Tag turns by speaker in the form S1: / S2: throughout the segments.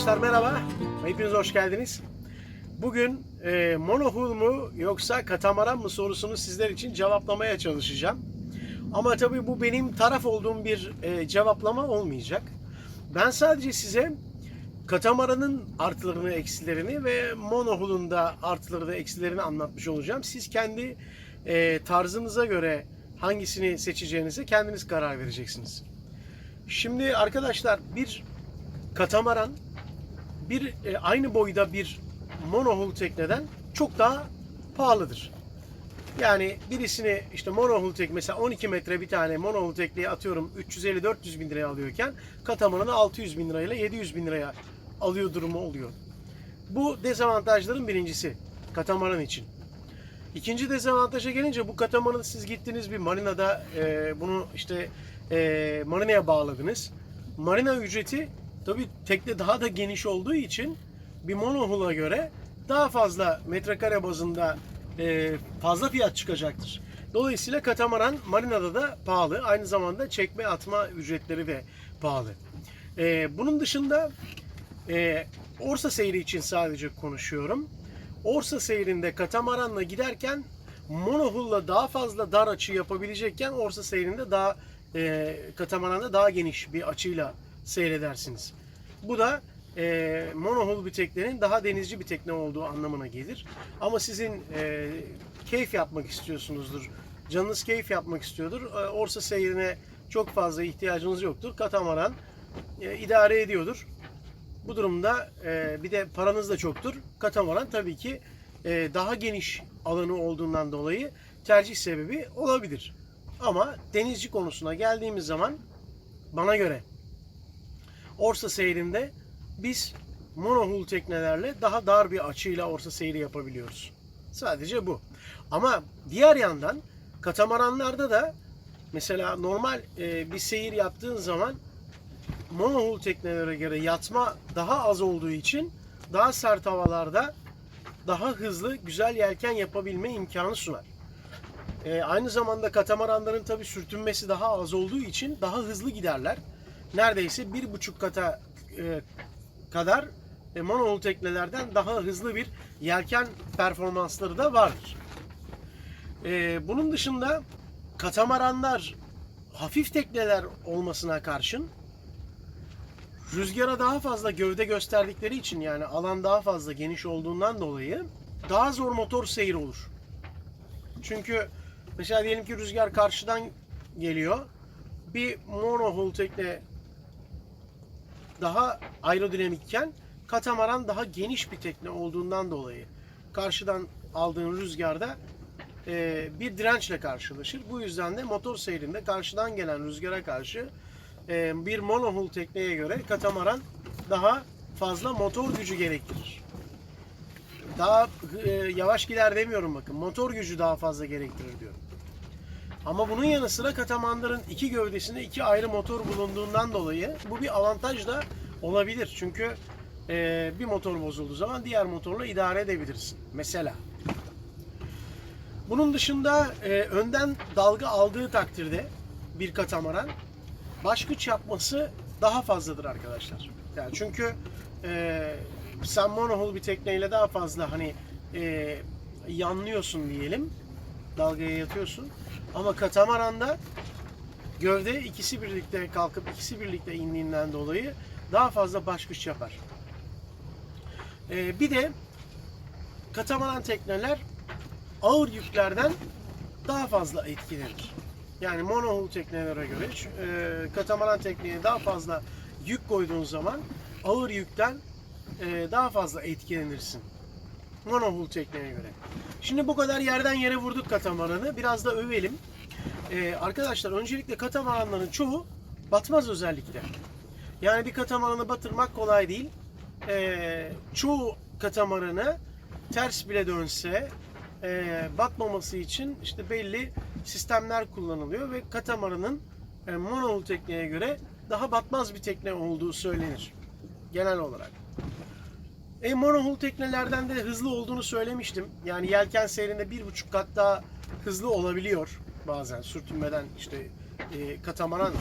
S1: Arkadaşlar merhaba. Hepiniz hoş geldiniz. Bugün e, monohull mu yoksa katamaran mı sorusunu sizler için cevaplamaya çalışacağım. Ama tabii bu benim taraf olduğum bir e, cevaplama olmayacak. Ben sadece size katamaranın artılarını, eksilerini ve monohull'un da artılarını, eksilerini anlatmış olacağım. Siz kendi e, tarzınıza göre hangisini seçeceğinize kendiniz karar vereceksiniz. Şimdi arkadaşlar bir katamaran bir e, aynı boyda bir monohull tekneden çok daha pahalıdır. Yani birisini işte monohull tek mesela 12 metre bir tane monohull tekneye atıyorum 350-400 bin liraya alıyorken katamaranı 600 bin lirayla 700 bin liraya alıyor durumu oluyor. Bu dezavantajların birincisi katamaran için. İkinci dezavantaja gelince bu katamaranı siz gittiniz bir marinada e, bunu işte e, marinaya bağladınız. Marina ücreti tabi tekne daha da geniş olduğu için bir monohull'a göre daha fazla metrekare bazında e, fazla fiyat çıkacaktır. Dolayısıyla katamaran marinada da pahalı. Aynı zamanda çekme atma ücretleri de pahalı. E, bunun dışında e, Orsa seyri için sadece konuşuyorum. Orsa seyrinde katamaranla giderken monohull'la daha fazla dar açı yapabilecekken Orsa seyrinde daha e, katamaranda daha geniş bir açıyla seyredersiniz. Bu da e, monohull bir teknenin daha denizci bir tekne olduğu anlamına gelir. Ama sizin e, keyif yapmak istiyorsunuzdur. Canınız keyif yapmak istiyordur. E, Orsa seyrine çok fazla ihtiyacınız yoktur. Katamaran e, idare ediyordur. Bu durumda e, bir de paranız da çoktur. Katamaran tabii ki e, daha geniş alanı olduğundan dolayı tercih sebebi olabilir. Ama denizci konusuna geldiğimiz zaman bana göre Orsa seyrinde biz monohull teknelerle daha dar bir açıyla Orsa seyri yapabiliyoruz. Sadece bu. Ama diğer yandan katamaranlarda da mesela normal e, bir seyir yaptığın zaman monohull teknelere göre yatma daha az olduğu için daha sert havalarda daha hızlı güzel yelken yapabilme imkanı sunar. E, aynı zamanda katamaranların tabi sürtünmesi daha az olduğu için daha hızlı giderler. Neredeyse bir buçuk kata e, kadar e, monohull teknelerden daha hızlı bir yelken performansları da vardır. E, bunun dışında katamaranlar hafif tekneler olmasına karşın rüzgara daha fazla gövde gösterdikleri için yani alan daha fazla geniş olduğundan dolayı daha zor motor seyir olur. Çünkü mesela diyelim ki rüzgar karşıdan geliyor. Bir monohull tekne daha aerodinamikken katamaran daha geniş bir tekne olduğundan dolayı karşıdan aldığın rüzgarda e, bir dirençle karşılaşır. Bu yüzden de motor seyrinde karşıdan gelen rüzgara karşı e, bir monohull tekneye göre katamaran daha fazla motor gücü gerektirir. Daha e, yavaş gider demiyorum bakın. Motor gücü daha fazla gerektirir diyorum. Ama bunun yanı sıra katamanların iki gövdesinde iki ayrı motor bulunduğundan dolayı bu bir avantaj da olabilir. Çünkü e, bir motor bozulduğu zaman diğer motorla idare edebilirsin. Mesela. Bunun dışında e, önden dalga aldığı takdirde bir katamaran baş güç yapması daha fazladır arkadaşlar. Yani çünkü e, sen monohull bir tekneyle daha fazla hani e, yanlıyorsun diyelim. Dalgaya yatıyorsun. Ama katamaranda gövde ikisi birlikte kalkıp ikisi birlikte indiğinden dolayı daha fazla baş güç yapar. Ee, bir de katamaran tekneler ağır yüklerden daha fazla etkilenir. Yani monohull teknelere göre e, katamaran tekneye daha fazla yük koyduğun zaman ağır yükten e, daha fazla etkilenirsin. Monohull tekneye göre. Şimdi bu kadar yerden yere vurduk katamaranı. Biraz da övelim. Ee, arkadaşlar öncelikle katamaranların çoğu batmaz özellikle. Yani bir katamaranı batırmak kolay değil. Ee, çoğu katamaranı ters bile dönse e, batmaması için işte belli sistemler kullanılıyor ve katamaranın e, monohull tekneye göre daha batmaz bir tekne olduğu söylenir genel olarak. E, monohull teknelerden de hızlı olduğunu söylemiştim. Yani yelken seyrinde bir buçuk kat daha hızlı olabiliyor bazen sürtünmeden işte e, katamaran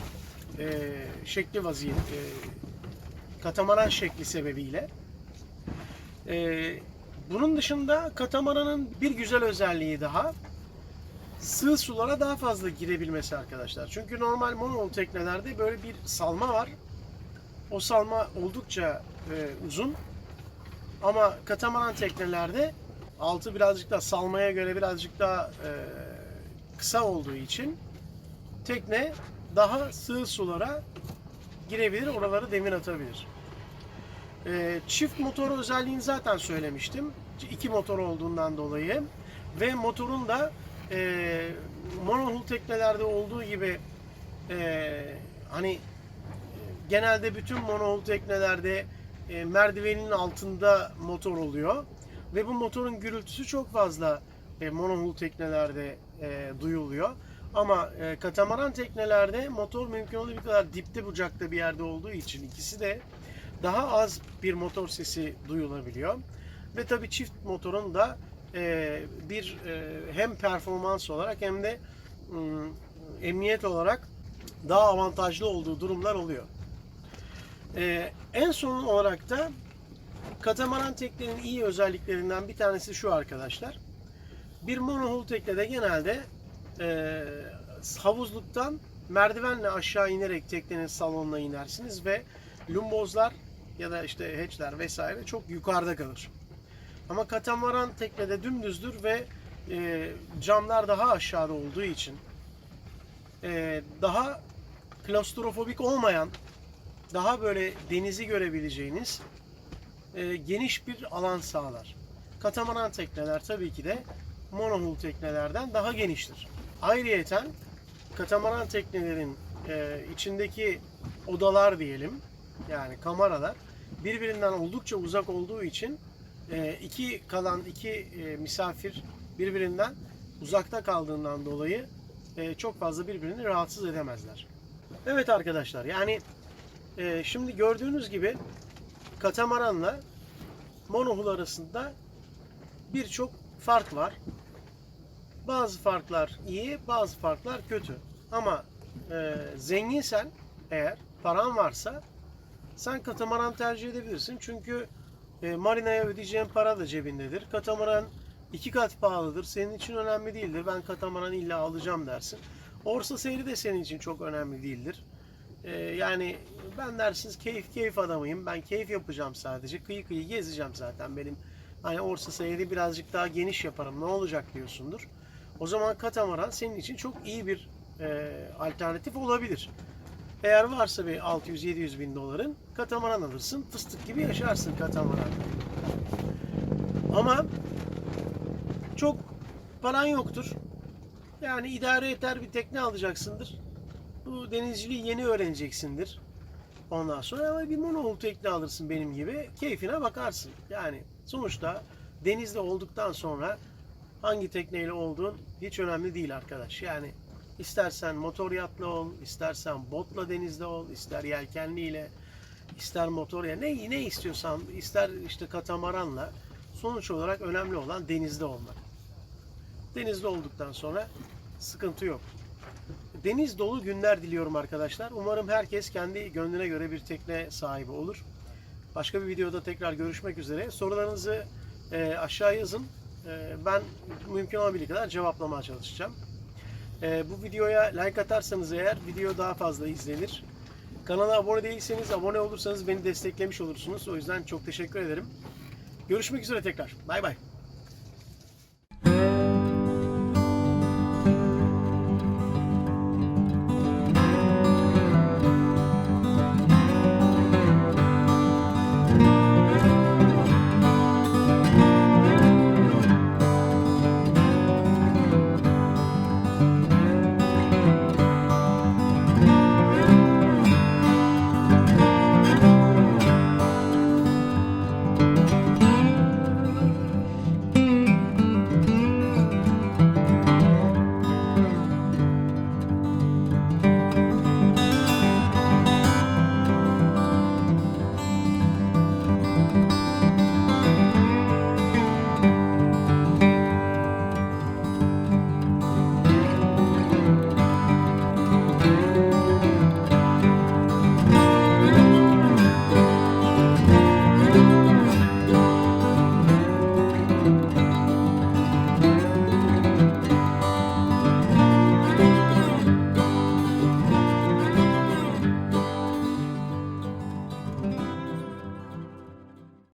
S1: e, şekli vaziyet e, katamaran şekli sebebiyle. Ee, bunun dışında katamaranın bir güzel özelliği daha sığ sulara daha fazla girebilmesi arkadaşlar. Çünkü normal monohull teknelerde böyle bir salma var. O salma oldukça e, uzun. Ama katamaran teknelerde altı birazcık daha salmaya göre birazcık daha e, kısa olduğu için tekne daha sığ sulara girebilir, oraları demir atabilir. E, çift motor özelliğini zaten söylemiştim. İki motor olduğundan dolayı ve motorun da e, monohull teknelerde olduğu gibi e, hani e, genelde bütün monohull teknelerde e, merdivenin altında motor oluyor ve bu motorun gürültüsü çok fazla e, monohull teknelerde e, duyuluyor. Ama e, katamaran teknelerde motor mümkün olduğu kadar dipte bucakta bir yerde olduğu için ikisi de daha az bir motor sesi duyulabiliyor. Ve tabii çift motorun da e, bir e, hem performans olarak hem de ım, emniyet olarak daha avantajlı olduğu durumlar oluyor. E, en son olarak da katamaran teknenin iyi özelliklerinden bir tanesi şu arkadaşlar. Bir monohull teknede genelde e, havuzluktan merdivenle aşağı inerek teknenin salonuna inersiniz ve lumbozlar ya da işte hatchler vesaire çok yukarıda kalır. Ama katamaran teknede dümdüzdür ve e, camlar daha aşağıda olduğu için e, daha klostrofobik olmayan, daha böyle denizi görebileceğiniz e, geniş bir alan sağlar. Katamaran tekneler tabii ki de monohull teknelerden daha geniştir. Ayrıyeten katamaran teknelerin e, içindeki odalar diyelim yani kameralar birbirinden oldukça uzak olduğu için e, iki kalan iki e, misafir birbirinden uzakta kaldığından dolayı e, çok fazla birbirini rahatsız edemezler. Evet arkadaşlar yani e, şimdi gördüğünüz gibi katamaranla monohull arasında birçok fark var. Bazı farklar iyi, bazı farklar kötü. Ama e, zenginsen eğer paran varsa sen katamaran tercih edebilirsin. Çünkü e, marinaya ödeyeceğin para da cebindedir. Katamaran iki kat pahalıdır. Senin için önemli değildir. Ben katamaran illa alacağım dersin. Orsa seyri de senin için çok önemli değildir. E, yani ben dersiniz keyif keyif adamıyım. Ben keyif yapacağım sadece. Kıyı kıyı gezeceğim zaten. Benim hani Orsa seyri birazcık daha geniş yaparım. Ne olacak diyorsundur. O zaman katamaran senin için çok iyi bir e, alternatif olabilir. Eğer varsa bir 600-700 bin doların katamaran alırsın. Fıstık gibi yaşarsın katamaran. Ama çok paran yoktur. Yani idare eder bir tekne alacaksındır. Bu denizciliği yeni öğreneceksindir. Ondan sonra ama bir monohull tekne alırsın benim gibi. Keyfine bakarsın. Yani sonuçta denizde olduktan sonra hangi tekneyle olduğun hiç önemli değil arkadaş. Yani istersen motor yatla ol, istersen botla denizde ol, ister yelkenliyle, ister motor ya ne ne istiyorsan, ister işte katamaranla sonuç olarak önemli olan denizde olmak. Denizde olduktan sonra sıkıntı yok. Deniz dolu günler diliyorum arkadaşlar. Umarım herkes kendi gönlüne göre bir tekne sahibi olur. Başka bir videoda tekrar görüşmek üzere. Sorularınızı e, aşağı yazın. E, ben mümkün olabildiği kadar cevaplamaya çalışacağım. E, bu videoya like atarsanız eğer video daha fazla izlenir. Kanala abone değilseniz abone olursanız beni desteklemiş olursunuz. O yüzden çok teşekkür ederim. Görüşmek üzere tekrar. Bay bay.